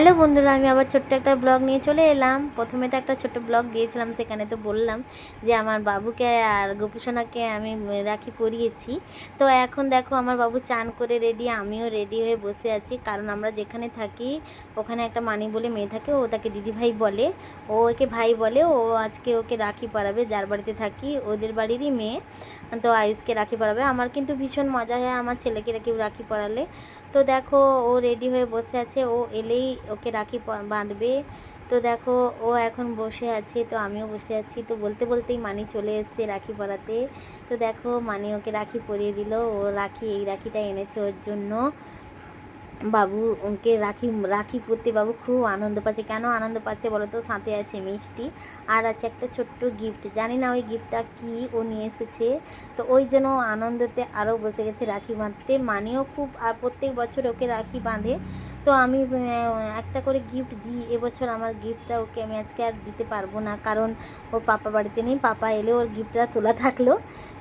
Hello বন্ধুরা, আমি আবার ছোট্ট একটা ব্লগ নিয়ে চলে এলাম। প্রথমে তো একটা ছোট্ট ব্লগ দিয়েছিলাম সেখানে তো বললাম যে আমার বাবুকে আর গোপুসোনাকে আমি রাখি পরিয়েছি। তো এখন দেখো, আমার বাবু চান করে রেডি আমিও রেডি হয়ে বসে আছি। কারণ আমরা যেখানে থাকি, ওখানে একটা মানি বলে মেয়ে থাকে, ও তাকে দিদি ভাই বলে। ও ওকে ভাই বলে, ও আজকে ওকে রাখি পরাবে, যার বাড়িতে থাকি, ওদের বাড়িরই মেয়ে। তো আয়ুষকে রাখি পরাবে। আমার কিন্তু ভীষণ মজা হয়, আমার ছেলেকে রাখি রাখি পরালে। তো দেখো, ও রেডি হয়ে বসে আছে। ও এলেই ওকে রাখি বাঁধবে। তো দেখো, ও এখন বসে আছে, তো আমিও বসে আছি। তো বলতে বলতেই মানি চলে এসছে রাখি পরাতে। তো দেখো, মানি ওকে রাখি পরিয়ে দিল। ও রাখি, এই রাখিটা এনেছে ওর জন্য। বাবু, ওকে রাখি রাখি পরতে বাবু খুব আনন্দ পাচ্ছে। কেন আনন্দ পাচ্ছে বলো তো? সাথে আছে মিষ্টি আর আছে একটা ছোট্ট গিফট জানি না ওই গিফটটা কি? ও নিয়ে এসেছে। তো ওই জন্য আনন্দতে আরও বসে গেছে রাখি বাঁধতে। মানেও খুব প্রত্যেক বছর ওকে রাখি বাঁধে। তো আমি একটা করে গিফট দিই। এবছর আমার গিফটটা ওকে আমি আজকে আর দিতে পারব না। কারণ ওর পাপা বাড়িতে নেই। পাপা এলে ওর গিফটটা তোলা থাকল।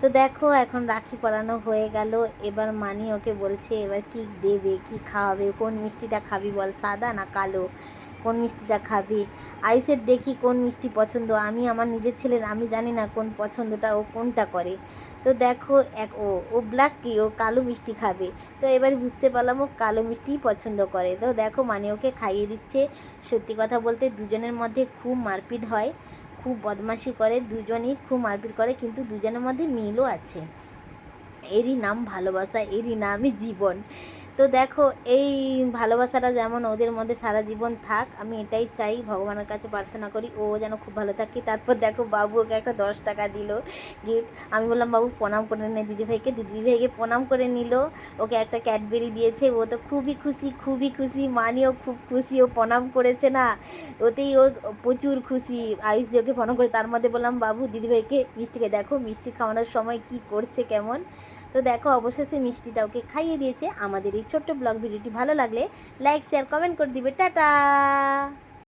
তো দেখো, এখন রাখি পরানো হয়ে গেল। এবার মানি ওকে বলছে, এবার কি দেবে, কি খাওয়াবে? কোন মিষ্টিটা খাবি বল, সাদা না কালো? কোন মিষ্টিটা খাবি? আইসের দেখি কোন মিষ্টি পছন্দ। আমি আমার নিজের ছেলের, আমি জানি না কোন পছন্দটা ও কোনটা করে। তো দেখো, এক ও ও ব্ল্যাক কি? ও কালো মিষ্টি খাবে। তো এবার বুঝতে পারলাম ও কালো মিষ্টিই পছন্দ করে। তো দেখো মানে ওকে খাইয়ে দিচ্ছে। সত্যি কথা বলতে দুজনের মধ্যে খুব মারপিট হয়। খুব বদমাশি করে, দুজনেই খুব মারপিট করে, কিন্তু দুজনের মধ্যে মিলও আছে। এরই নাম ভালোবাসা, এরই নামই জীবন। তো দেখো, এই ভালোবাসাটা যেমন ওদের মধ্যে সারা জীবন থাক, আমি এটাই চাই, ভগবানের কাছে প্রার্থনা করি, ও যেন খুব ভালো থাকে। তারপর দেখো, বাবু ওকে একটা দশ টাকা দিল গিফট আমি বললাম, বাবু, প্রণাম করে নে দিদিভাইকে দিদিভাইকে প্রণাম করে নিল, ওকে একটা ক্যাডবেরি দিয়েছে। ও তো খুবই খুশি খুবই খুশি মানিও খুব খুশি, ও প্রণাম করেছে না। ওতেই ও প্রচুর খুশি যে ওকে প্রণাম করে। তার মধ্যে বললাম, বাবু দিদিভাইকে মিষ্টিকে দেখো, মিষ্টি খাওয়ানোর সময় কি করছে কেমন? তো দেখো, অবশেষে মিষ্টিটা ওকে খাইয়ে দিয়েছে। আমাদের এই ছোট্ট ব্লগ ভিডিওটি ভালো লাগলে লাইক শেয়ার কমেন্ট করে দিবে। টাটা!